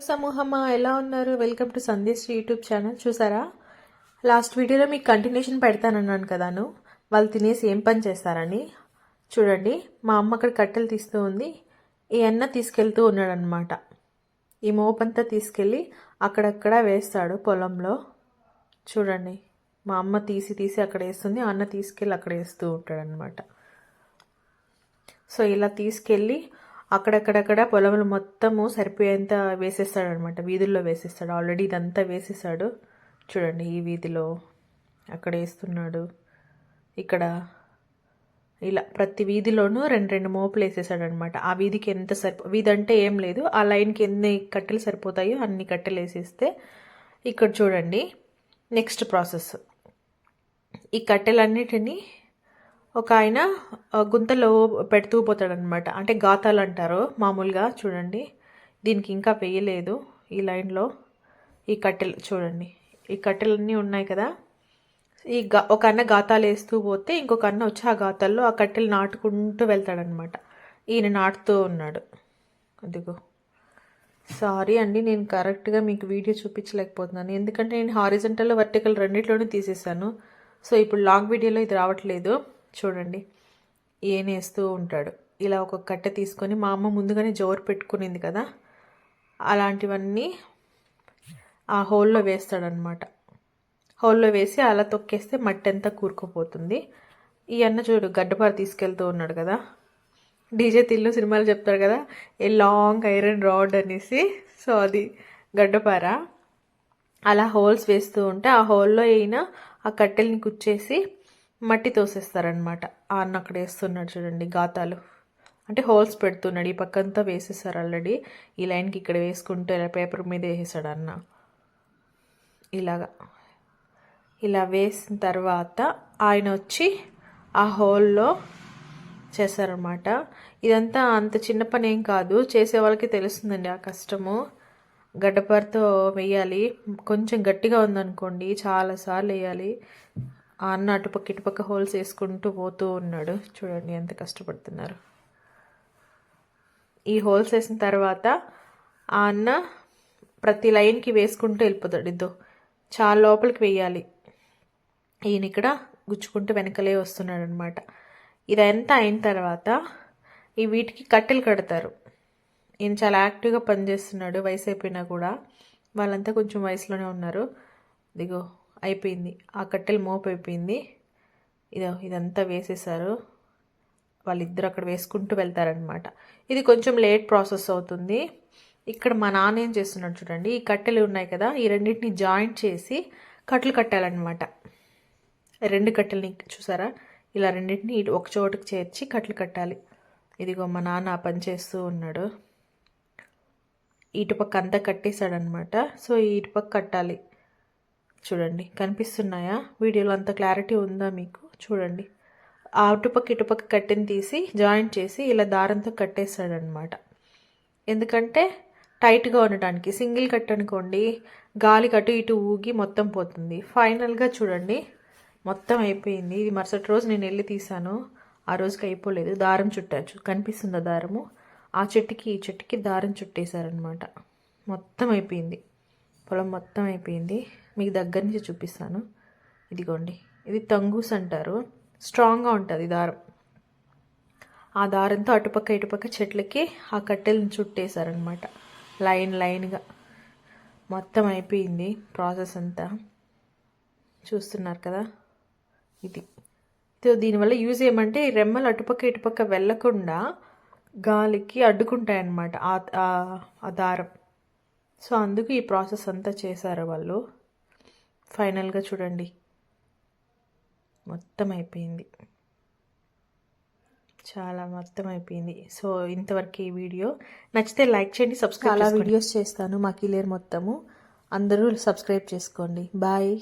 సమూహమా ఎలా ఉన్నారు? Welcome to Sandesh YouTube channel చూసారా? లాస్ట్ వీడియోలో మీకు కంటిన్యూషన్ పెడతానన్నాను కదాను వాళ్ళు తినేసి ఏం పని చేస్తారని. చూడండి మా అమ్మ అక్కడ కట్టెలు తీస్తూ ఉంది. ఈ అన్న తీసుకెళ్తూ ఉన్నాడనమాట ఈ మోపంతా తీసుకెళ్ళి అక్కడక్కడ వేస్తాడు పొలంలో. చూడండి మా అమ్మ తీసి తీసి అక్కడ వేస్తుంది ఆ అన్న తీసుకెళ్ళి అక్కడ వేస్తూ ఉంటాడనమాట సో ఇలా తీసుకెళ్ళి అక్కడక్కడక్కడ పొలంలో మొత్తము సరిపోయేంత వేసేస్తాడు అనమాట వీధుల్లో వేసేస్తాడు. ఆల్రెడీ ఇదంతా వేసేసాడు. చూడండి ఈ వీధిలో అక్కడ వేస్తున్నాడు. ఇక్కడ ఇలా ప్రతి వీధిలోనూ రెండు రెండు మోపులు వేసేసాడు అనమాట ఆ వీధికి ఎంత సరిపో వీధి అంటే ఏం లేదు. ఆ లైన్కి ఎన్ని కట్టెలు సరిపోతాయో అన్ని కట్టెలు వేసేస్తే ఇక్కడ చూడండి. నెక్స్ట్ ప్రాసెస్ ఈ కట్టెలన్నిటినీ ఒక ఆయన గుంతలో పెడుతూ పోతాడనమాట అంటే గాతాలు అంటారు మామూలుగా చూడండి. దీనికి ఇంకా వేయలేదు ఈ లైన్లో. ఈ కట్టెలు చూడండి. ఈ కట్టెలన్నీ ఉన్నాయి కదా. ఈ గా ఒక అన్న గాతాలు వేస్తూ పోతే ఇంకొక అన్న వచ్చి ఆ గాతాల్లో ఆ కట్టెలు నాటుకుంటూ వెళ్తాడనమాట ఈయన నాటుతూ ఉన్నాడు. అదిగో. సారీ అండి నేను కరెక్ట్గా మీకు వీడియో చూపించలేకపోతున్నాను. ఎందుకంటే నేను హారిజంటల్ వర్టికల్ రెండిట్లోనూ తీసేసాను సో ఇప్పుడు లాంగ్ వీడియోలో ఇది రావట్లేదు. చూడండి. ఏనేస్తూ ఉంటాడు. ఇలా ఒక కట్టె తీసుకొని మా అమ్మ ముందుగానే జోరు పెట్టుకునింది కదా. అలాంటివన్నీ ఆ హోల్లో వేస్తాడనమాట హోల్లో వేసి అలా తొక్కేస్తే మట్టి అంతా కూరుకుపోతుంది. ఈ అన్న చూడు గడ్డపార తీసుకెళ్తూ ఉన్నాడు కదా. డీజే తిల్లు సినిమాలు చెప్తారు కదా ఏ లాంగ్ ఐరన్ రాడ్ అనేసి. సో అది గడ్డపార. అలా హోల్స్ వేస్తూ ఉంటే ఆ హోల్లో అయినా ఆ కట్టెల్ని కుచ్చేసి మట్టి తోసేస్తారనమాట ఆ అక్కడ వేస్తున్నాడు చూడండి గాతాలు. అంటే హోల్స్ పెడుతున్నాడు ఈ పక్కంతా వేసేస్తారు ఆల్రెడీ ఈ లైన్కి ఇక్కడ వేసుకుంటూ ఇలా పేపర్ మీద వేసేసాడు అన్న. ఇలాగా. ఇలా వేసిన తర్వాత ఆయన వచ్చి ఆ హోల్లో చేశారనమాట ఇదంతా అంత చిన్న పని ఏం కాదు చేసే వాళ్ళకి తెలుస్తుందండి ఆ కష్టము. గడ్డపారతో వేయాలి. కొంచెం గట్టిగా ఉందనుకోండి చాలాసార్లు వేయాలి. అన్న అటుపక్క ఇటుపక్క హోల్స్ వేసుకుంటూ పోతూ ఉన్నాడు. చూడండి ఎంత కష్టపడుతున్నారు. ఈ హోల్స్ వేసిన తర్వాత ఆ అన్న ప్రతి లైన్కి వేసుకుంటూ వెళ్ళిపోతాడు. ఇద్దో చాలా లోపలికి వేయాలి. ఈయన ఇక్కడ గుచ్చుకుంటూ వెనకలే వస్తున్నాడు అనమాట ఇదంతా అయిన తర్వాత ఈ వీటికి కట్టెలు కడతారు. ఈయన చాలా యాక్టివ్గా పనిచేస్తున్నాడు. వయసు అయిపోయినా కూడా. వాళ్ళంతా కొంచెం వయసులోనే ఉన్నారు. ఇదిగో అయిపోయింది. ఆ కట్టెలు మోపు అయిపోయింది. ఇదో ఇదంతా వేసేసారు. వాళ్ళిద్దరు అక్కడ వేసుకుంటూ వెళ్తారనమాట ఇది కొంచెం లేట్ ప్రాసెస్ అవుతుంది. ఇక్కడ మా నాన్న ఏం చేస్తున్నాడు చూడండి. ఈ కట్టెలు ఉన్నాయి కదా ఈ రెండింటిని జాయింట్ చేసి కట్టలు కట్టాలన్నమాట. రెండు కట్టెలని చూసారా? ఇలా రెండింటిని ఒక చోటుకి చేర్చి కట్టలు కట్టాలి. ఇదిగో మా నాన్న ఆ పని చేస్తూ ఉన్నాడు. ఇటుపక్క అంతా కట్టేశాడనమాట సో ఈ ఇటుపక్క కట్టాలి. చూడండి కనిపిస్తున్నాయా? వీడియోలో అంత క్లారిటీ ఉందా మీకు? చూడండి. ఆ అటుపక్క ఇటుపక్క కట్టెని తీసి జాయింట్ చేసి ఇలా దారంతో కట్టేస్తాడనమాట ఎందుకంటే టైట్గా ఉండటానికి సింగిల్ కట్ అనుకోండి గాలి కట్టు ఇటు ఊగి మొత్తం పోతుంది. ఫైనల్గా చూడండి మొత్తం అయిపోయింది. ఇది మరుసటి రోజు నేను వెళ్ళి తీసాను ఆ రోజుకి అయిపోలేదు. దారం చుట్టాచ్చు కనిపిస్తుందా దారము? ఆ చెట్టుకి ఈ చెట్టుకి దారం చుట్టేశారనమాట మొత్తం అయిపోయింది. పొలం మొత్తం అయిపోయింది. మీకు దగ్గర నుంచి చూపిస్తాను. ఇదిగోండి. ఇది తంగూస్ అంటారు. స్ట్రాంగ్గా ఉంటుంది దారం. ఆ దారంతో అటుపక్క ఇటుపక్క చెట్లకి ఆ కట్టెలను చుట్టేశారనమాట లైన్ లైన్గా. మొత్తం అయిపోయింది ప్రాసెస్ అంతా. చూస్తున్నారు కదా? ఇది. దీనివల్ల యూజ్ ఏమంటే ఈ రెమ్మలు అటుపక్క ఇటుపక్క వెళ్ళకుండా గాలికి అడ్డుకుంటాయన్నమాట ఆ- ఆ దారం. సో అందుకు ఈ ప్రాసెస్ అంతా చేశారు వాళ్ళు. ఫైనల్గా చూడండి. మొత్తం అయిపోయింది. చాలా మొత్తం అయిపోయింది. సో ఇంతవరకు ఈ వీడియో నచ్చితే లైక్ చేయండి సబ్స్క్రైబ్ చాలా వీడియోస్ చేస్తాను మా కిలియర్ మొత్తము. అందరూ సబ్స్క్రైబ్ చేసుకోండి. బాయ్.